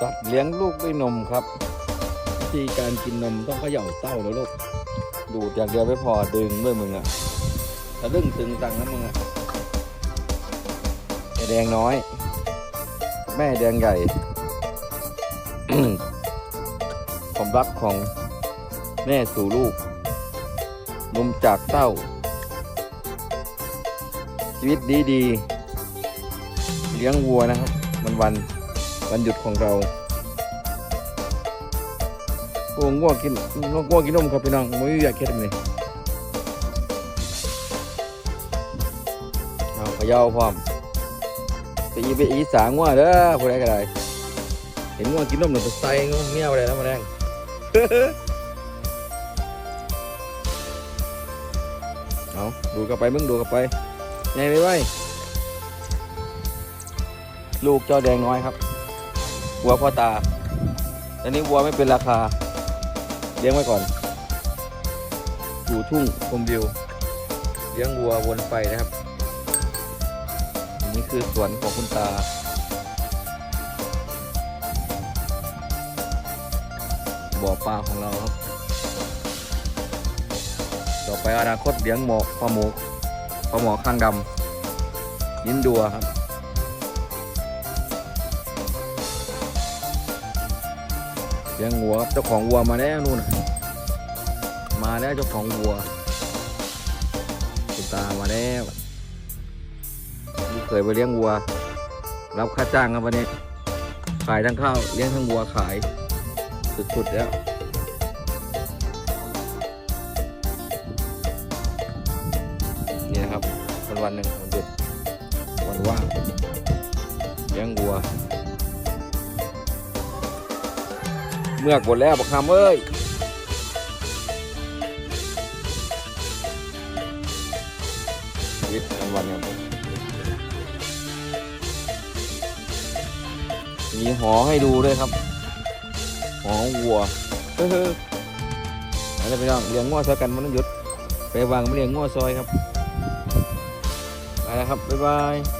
สัตว์เลี้ยงลูกด้วยนมครับวิธีการกินนมต้องเขย่าเต้าแล้วลูก ดูดอย่างเดียวไม่พอดึงด้วยมึงอะทะลึ่งตึงตังนะมึงอะไอแดงน้อย แม่แดงใหญ่ความรักของแม่สู่ลูก นมจากเต้า ชีวิตดีดีๆเลี้ยงวัวนะครับวันวัน วันหยุดของเราโอ้ง่วงกินง่วงกินนมครับพี่น้องไม่อยากเคล็ดเลยเอาเขย่าพร้อมไปอีไปอีสาง่วงเด้อผู้ใดก็ได้เห็นง่วงกินนมหนึ่งตัวใส่ง่วงเงี้ยวอะไรแล้วมาแดงเอาดูกันไปมึงดูกันไปไงไปไว้ลูกจ้าแดงน้อยครับ วัวพ่อตาอันนี้วัวไม่เป็นราคา เลี้ยงไว้ก่อน อยู่ทุ่งชมวิว เลี้ยงวัววนไปนะครับนนี้คือสวนของคุณตาบ่อปลาของเราครับ ต่อไปอนาคตเลี้ยงหมอปลาหมูปลาหมอข้างดำยินดัวครับ เลี้ยงวัวครับเจ้าของวัวมาแล้วนู่นมาแล้วเจ้าของวัวคุณตามาแล้วลูกเคยไปเลี้ยงวัว รับค่าจ้างครับวันนี้ ขายทั้งข้าวเลี้ยงทั้งวัวขายสุดๆแล้วนี่นะครับวันวันหนึ่งวันหยุดวันว่าง เมือกหมดแล้วบอกคำเอ้ยวิตวันวันๆครับมีหอให้ดูด้วยครับ หอวัวเฮ้ยๆอะไรไปน้องเลี้ยงง้อซอยกันมันต้องหยุด ไปวางไม่เลี้ยงง้อซอยครับ ไปแล้วครับ บ๊ายบาย